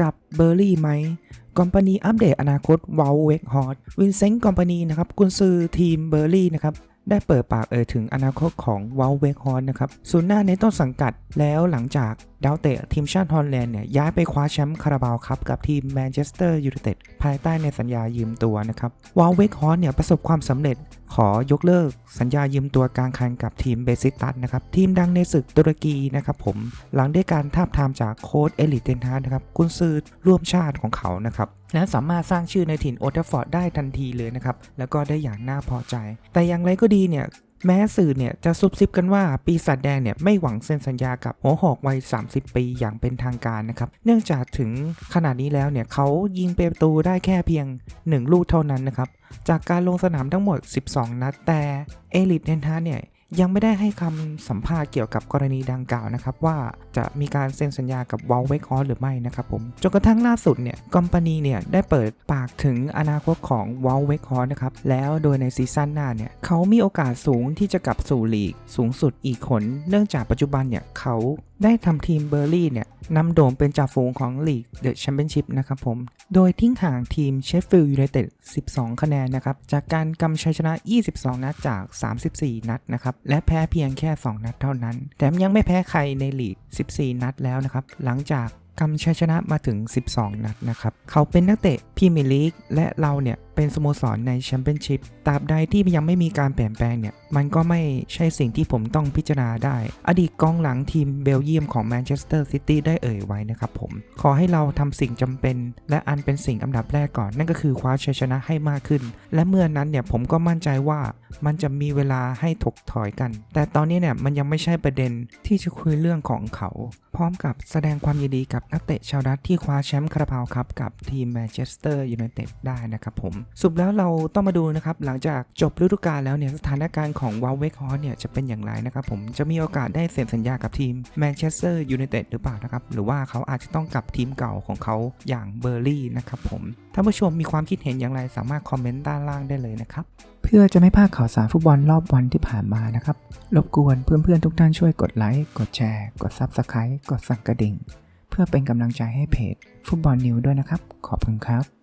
กับเบอร์รี่ไหมกอมพานีอัปเดตอนาคตวอลเวกฮอตวินเซนต์กอมพานีนะครับกุนซือทีมเบอร์รี่นะครับได้เปิดปากเอ่ยถึงอนาคตของวอลเวกฮอตนะครับศูนย์หน้าในต้นสังกัดแล้วหลังจาก ดาวเตะทีมชาติฮอลแลนด์เนี่ยย้ายไปคว้าแชมป์คาราบาวครับกับทีมแมนเชสเตอร์ยูไนเต็ดภายใต้ในสัญญายืมตัวนะครับวอลเวกฮอนเนี่ยประสบความสำเร็จขอยกเลิกสัญญายืมตัวกลางคันกับทีมเบซิตัสนะครับทีมดังในศึกตุรกีนะครับผมหลังได้การทาบทามจากโค้ชเอลิเทนฮาร์นะครับกุนซือร่วมชาติของเขานะครับและสามารถสร้างชื่อในถิ่นโอลด์แทัฟฟอร์ดได้ทันทีเลยนะครับแล้วก็ได้อย่างน่าพอใจ แต่อย่างไรก็ดีเนี่ย แม้สื่อเนี่ยจะซุบซิบกันว่าปีศาจแดงเนี่ยไม่หวังเซ็นสัญญากับหัวหอกวัย 30 ปีอย่างเป็นทางการนะครับ เนื่องจากถึงขนาดนี้แล้วเนี่ยเขายิงประตูได้แค่เพียง 1 ลูกเท่านั้นนะครับ จากการลงสนามทั้งหมด 12 นัดแต่เอลิทเทนฮาเนี่ย ยังไม่ได้ให้คำสัมภาษณ์เกี่ยวกับกรณีดังกล่าวนะครับ ว่าจะมีการเซ็นสัญญากับวอลเวกอหรือไม่นะครับผมจนกระทั่งล่าสุดเนี่ยกอมพานีเนี่ยได้เปิดปากถึงอนาคตของวอลเวกอนะครับ แล้วโดยในซีซั่นหน้าเนี่ยเขามีโอกาสสูงที่จะกลับสู่ลีก สูงสุดอีกคนเนื่องจากปัจจุบันเนี่ยเขาได้ทำทีมเบอร์ลี่เนี่ยนำโด่งเป็นจ่าฝูงของลีกเดอะแชมเปี้ยนชิพนะครับผม โดยทิ้งห่างทีมเชฟฟิลด์ยูไนเต็ด 12 คะแนนนะครับ จากการกำชัยชนะ 22 นัดจาก 34 นัดนะครับและแพ้เพียงแค่ 2 นัดเท่านั้น แถมยังไม่แพ้ใครในลีก 14 นัดแล้วนะครับ หลังจากกำชัยชนะมาถึง 12 นัดนะครับ เขาเป็นนักเตะพรีเมียร์ลีกและเราเนี่ย เป็นสโมสรในแชมเปี้ยนชิพตราบใดที่ยังไม่มีการเปลี่ยนแปลงเนี่ย มันก็ไม่ใช่สิ่งที่ผมต้องพิจารณาได้ อดีตกองหลังทีมเบลเยียมของแมนเชสเตอร์ซิตี้ได้เอ่ยไว้นะครับผม ขอให้เราทำสิ่งจำเป็น และอันเป็นสิ่งอันดับแรกก่อน นั่นก็คือคว้าชัยชนะให้มากขึ้น และเมื่อนั้นเนี่ยผมก็มั่นใจว่ามันจะมีเวลาให้ถกถอยกัน แต่ตอนนี้เนี่ยมันยังไม่ใช่ประเด็นที่จะคุยเรื่องของเขา พร้อมกับแสดงความยินดีกับนักเตะชาวดัตที่คว้าแชมป์คาราบาวครับกับทีมแมนเชสเตอร์ยูไนเต็ดได้นะครับผมสรุปแล้วเราต้องมาดูนะครับ หลังจากจบฤดูกาลแล้วเนี่ยสถานการณ์ของวาลเวกฮอสเนี่ยจะเป็นอย่างไรนะครับผมจะมีโอกาสได้เซ็นสัญญากับทีมแมนเชสเตอร์ยูไนเต็ดหรือเปล่านะครับ หรือว่าเขาอาจจะต้องกลับทีมเก่าของเขาอย่างเบอร์ลี่นะครับผมถ้านผู้ชมมีความคิดเห็นอย่างไรสามารถคอมเมนต์ด้านล่างได้เลยนะครับเพื่อจะไม่พลาดข่าวสารฟุตบอลรอบวันที่ผ่านมานะครับรบกวนเพื่อนๆทุกท่านช่วยกดไลค์กดแชร์ กด Subscribe กดสั่นกระดิ่ง เพื่อเป็นกำลังใจให้เพจฟุตบอลนิวด้วยนะครับ ขอบคุณครับ